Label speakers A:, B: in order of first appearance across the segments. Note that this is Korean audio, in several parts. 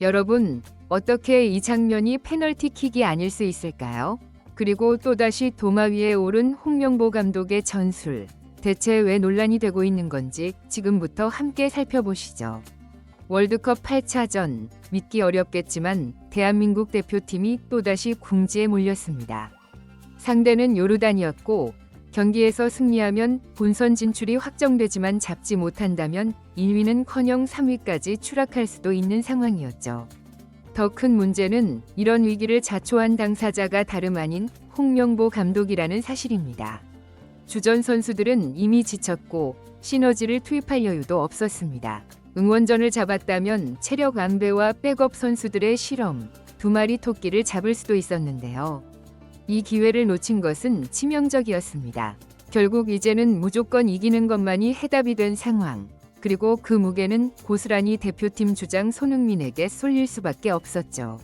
A: 여러분, 어떻게 이 장면이 페널티킥이 아닐 수 있을까요? 그리고 또다시 도마 위에 오른 홍명보 감독의 전술. 대체 왜 논란이 되고 있는 건지 지금부터 함께 살펴보시죠. 월드컵 8차전, 믿기 어렵겠지만 대한민국 대표팀이 또다시 궁지에 몰렸습니다. 상대는 요르단이었고 경기에서 승리하면 본선 진출이 확정되지만 잡지 못한다면 1위는커녕 3위까지 추락할 수도 있는 상황이었죠. 더 큰 문제는 이런 위기를 자초한 당사자가 다름 아닌 홍명보 감독이라는 사실입니다. 주전 선수들은 이미 지쳤고 시너지를 투입할 여유도 없었습니다. 응원전을 잡았다면 체력 안배와 백업 선수들의 실험, 두 마리 토끼를 잡을 수도 있었는데요. 이 기회를 놓친 것은 치명적이었습니다. 결국 이제는 무조건 이기는 것만이 해답이 된 상황. 그리고 그 무게는 고스란히 대표팀 주장 손흥민에게 쏠릴 수밖에 없었죠.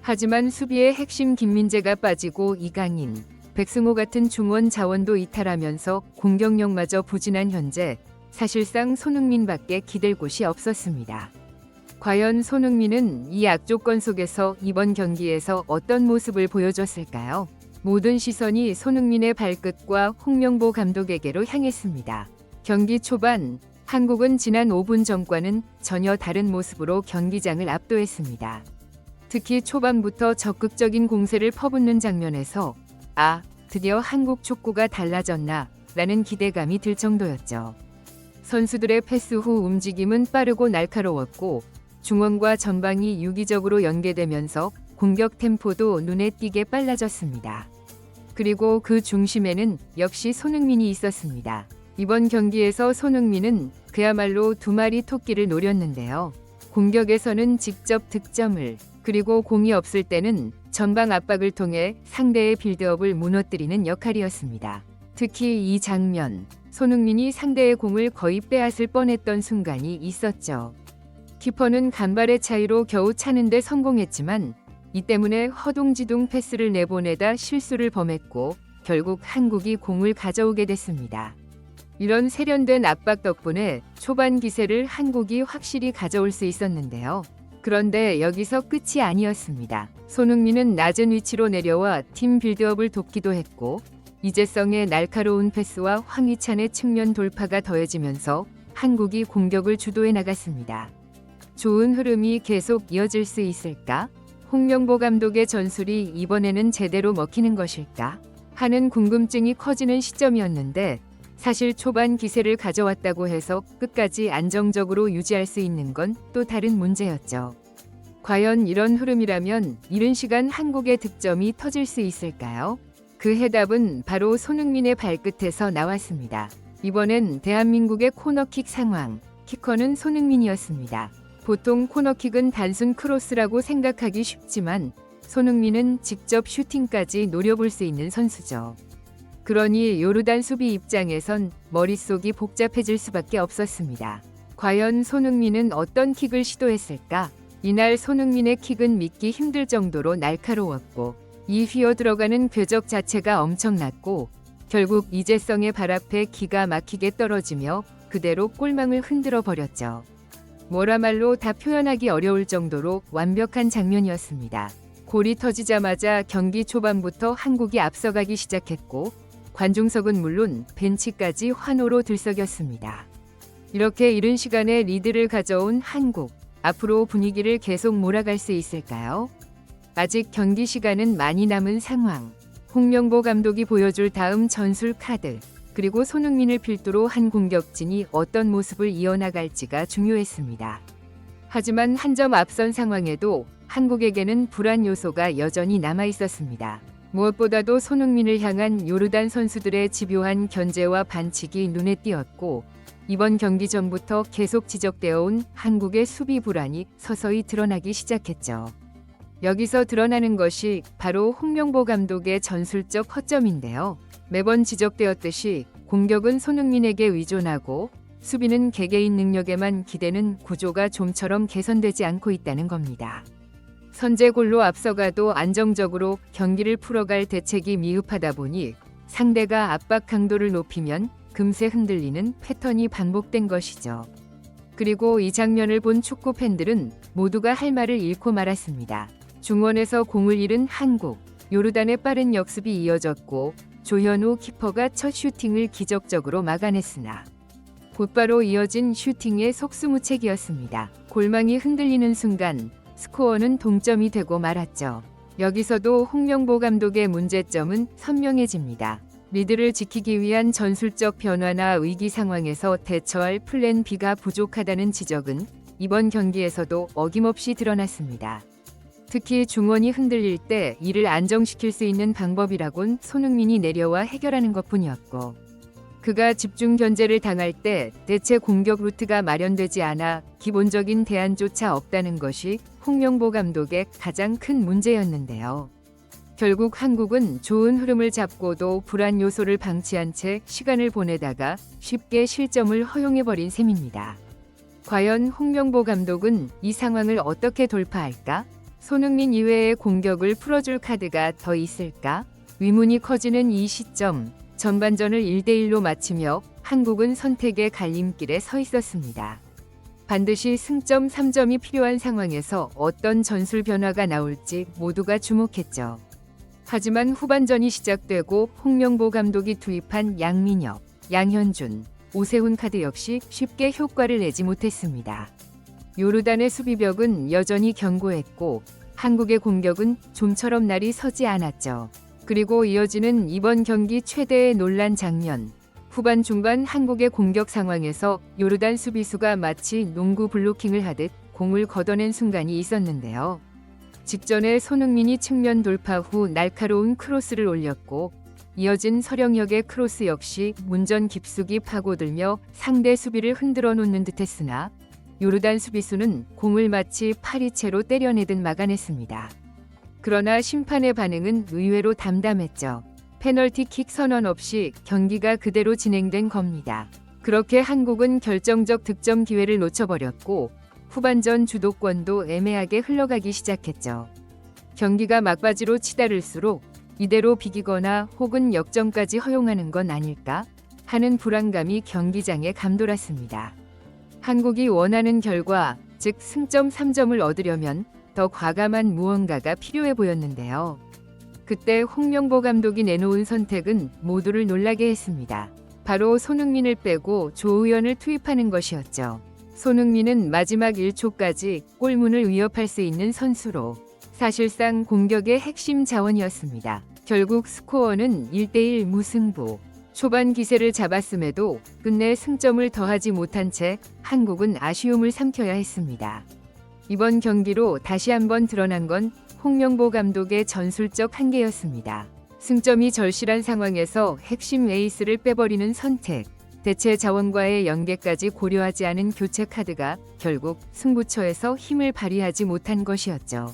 A: 하지만 수비의 핵심 김민재가 빠지고 이강인, 백승호 같은 중원 자원도 이탈하면서 공격력마저 부진한 현재 사실상 손흥민밖에 기댈 곳이 없었습니다. 과연 손흥민은 이 악조건 속에서 이번 경기에서 어떤 모습을 보여줬을까요? 모든 시선이 손흥민의 발끝과 홍명보 감독에게로 향했습니다. 경기 초반 한국은 지난 5분 전과는 전혀 다른 모습으로 경기장을 압도했습니다. 특히 초반부터 적극적인 공세를 퍼붓는 장면에서 아, 드디어 한국 축구가 달라졌나 라는 기대감이 들 정도였죠. 선수들의 패스 후 움직임은 빠르고 날카로웠고 중원과 전방이 유기적으로 연계되면서 공격 템포도 눈에 띄게 빨라졌습니다. 그리고 그 중심에는 역시 손흥민이 있었습니다. 이번 경기에서 손흥민은 그야말로 두 마리 토끼를 노렸는데요. 공격에서는 직접 득점을, 그리고 공이 없을 때는 전방 압박을 통해 상대의 빌드업을 무너뜨리는 역할이었습니다. 특히 이 장면, 손흥민이 상대의 공을 거의 빼앗을 뻔했던 순간이 있었죠. 키퍼는 간발의 차이로 겨우 차는데 성공했지만 이 때문에 허둥지둥 패스를 내보내다 실수를 범했고 결국 한국이 공을 가져오게 됐습니다. 이런 세련된 압박 덕분에 초반 기세를 한국이 확실히 가져올 수 있었는데요. 그런데 여기서 끝이 아니었습니다. 손흥민은 낮은 위치로 내려와 팀 빌드업을 돕기도 했고 이재성의 날카로운 패스와 황희찬의 측면 돌파가 더해지면서 한국이 공격을 주도해 나갔습니다. 좋은 흐름이 계속 이어질 수 있을까? 홍명보 감독의 전술이 이번에는 제대로 먹히는 것일까? 하는 궁금증이 커지는 시점이었는데 사실 초반 기세를 가져왔다고 해서 끝까지 안정적으로 유지할 수 있는 건 또 다른 문제였죠. 과연 이런 흐름이라면 이른 시간 한국의 득점이 터질 수 있을까요? 그 해답은 바로 손흥민의 발끝에서 나왔습니다. 이번엔 대한민국의 코너킥 상황, 키커는 손흥민이었습니다. 보통 코너킥은 단순 크로스라고 생각하기 쉽지만 손흥민은 직접 슈팅까지 노려볼 수 있는 선수죠. 그러니 요르단 수비 입장에선 머릿속이 복잡해질 수밖에 없었습니다. 과연 손흥민은 어떤 킥을 시도했을까? 이날 손흥민의 킥은 믿기 힘들 정도로 날카로웠고 이 휘어 들어가는 궤적 자체가 엄청났고 결국 이재성의 발 앞에 기가 막히게 떨어지며 그대로 골망을 흔들어 버렸죠. 뭐라말로 다 표현하기 어려울 정도로 완벽한 장면이었습니다. 골이 터지자마자 경기 초반부터 한국이 앞서가기 시작했고 관중석은 물론 벤치까지 환호로 들썩였습니다. 이렇게 이른 시간에 리드를 가져온 한국. 앞으로 분위기를 계속 몰아갈 수 있을까요? 아직 경기 시간은 많이 남은 상황. 홍명보 감독이 보여줄 다음 전술 카드. 그리고 손흥민을 필두로 한 공격진이 어떤 모습을 이어나갈지가 중요했습니다. 하지만 한 점 앞선 상황에도 한국에게는 불안 요소가 여전히 남아 있었습니다. 무엇보다도 손흥민을 향한 요르단 선수들의 집요한 견제와 반칙이 눈에 띄었고 이번 경기 전부터 계속 지적되어 온 한국의 수비 불안이 서서히 드러나기 시작했죠. 여기서 드러나는 것이 바로 홍명보 감독의 전술적 허점인데요. 매번 지적되었듯이 공격은 손흥민에게 의존하고 수비는 개개인 능력에만 기대는 구조가 좀처럼 개선되지 않고 있다는 겁니다. 선제골로 앞서가도 안정적으로 경기를 풀어갈 대책이 미흡하다 보니 상대가 압박 강도를 높이면 금세 흔들리는 패턴이 반복된 것이죠. 그리고 이 장면을 본 축구 팬들은 모두가 할 말을 잃고 말았습니다. 중원에서 공을 잃은 한국, 요르단의 빠른 역습이 이어졌고 조현우 키퍼가 첫 슈팅을 기적적으로 막아냈으나 곧바로 이어진 슈팅의 속수무책이었습니다. 골망이 흔들리는 순간 스코어는 동점이 되고 말았죠. 여기서도 홍명보 감독의 문제점은 선명해집니다. 리드를 지키기 위한 전술적 변화나 위기 상황에서 대처할 플랜 B가 부족하다는 지적은 이번 경기에서도 어김없이 드러났습니다. 특히 중원이 흔들릴 때 이를 안정시킬 수 있는 방법이라곤 손흥민이 내려와 해결하는 것뿐이었고 그가 집중 견제를 당할 때 대체 공격 루트가 마련되지 않아 기본적인 대안조차 없다는 것이 홍명보 감독의 가장 큰 문제였는데요. 결국 한국은 좋은 흐름을 잡고도 불안 요소를 방치한 채 시간을 보내다가 쉽게 실점을 허용해버린 셈입니다. 과연 홍명보 감독은 이 상황을 어떻게 돌파할까? 손흥민 이외의 공격을 풀어줄 카드가 더 있을까? 위문이 커지는 이 시점, 전반전을 1대1로 마치며 한국은 선택의 갈림길에 서 있었습니다. 반드시 승점 3점이 필요한 상황에서 어떤 전술 변화가 나올지 모두가 주목했죠. 하지만 후반전이 시작되고 홍명보 감독이 투입한 양민혁, 양현준, 오세훈 카드 역시 쉽게 효과를 내지 못했습니다. 요르단의 수비벽은 여전히 견고했고 한국의 공격은 좀처럼 날이 서지 않았죠. 그리고 이어지는 이번 경기 최대의 논란 장면. 후반 중반 한국의 공격 상황에서 요르단 수비수가 마치 농구 블로킹을 하듯 공을 걷어낸 순간이 있었는데요. 직전에 손흥민이 측면 돌파 후 날카로운 크로스를 올렸고 이어진 서령혁의 크로스 역시 문전 깊숙이 파고들며 상대 수비를 흔들어 놓는 듯했으나 요르단 수비수는 공을 마치 파리채로 때려내듯 막아냈습니다. 그러나 심판의 반응은 의외로 담담했죠. 페널티킥 선언 없이 경기가 그대로 진행된 겁니다. 그렇게 한국은 결정적 득점 기회를 놓쳐버렸고 후반전 주도권도 애매하게 흘러가기 시작했죠. 경기가 막바지로 치달을수록 이대로 비기거나 혹은 역전까지 허용하는 건 아닐까 하는 불안감이 경기장에 감돌았습니다. 한국이 원하는 결과, 즉 승점 3점을 얻으려면 더 과감한 무언가가 필요해 보였는데요. 그때 홍명보 감독이 내놓은 선택은 모두를 놀라게 했습니다. 바로 손흥민을 빼고 조의원을 투입하는 것이었죠. 손흥민은 마지막 1초까지 골문을 위협할 수 있는 선수로 사실상 공격의 핵심 자원이었습니다. 결국 스코어는 1대1 무승부. 초반 기세를 잡았음에도 끝내 승점을 더하지 못한 채 한국은 아쉬움을 삼켜야 했습니다. 이번 경기로 다시 한번 드러난 건 홍명보 감독의 전술적 한계였습니다. 승점이 절실한 상황에서 핵심 에이스를 빼버리는 선택, 대체 자원과의 연계까지 고려하지 않은 교체 카드가 결국 승부처에서 힘을 발휘하지 못한 것이었죠.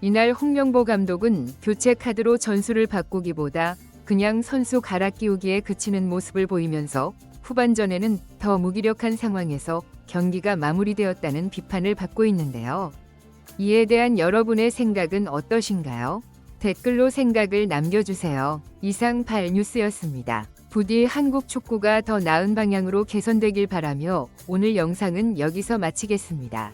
A: 이날 홍명보 감독은 교체 카드로 전술을 바꾸기보다 그냥 선수 갈아 끼우기에 그치는 모습을 보이면서 후반전에는 더 무기력한 상황에서 경기가 마무리되었다는 비판을 받고 있는데요. 이에 대한 여러분의 생각은 어떠신가요? 댓글로 생각을 남겨주세요. 이상 8 뉴스였습니다. 부디 한국 축구가 더 나은 방향으로 개선되길 바라며 오늘 영상은 여기서 마치겠습니다.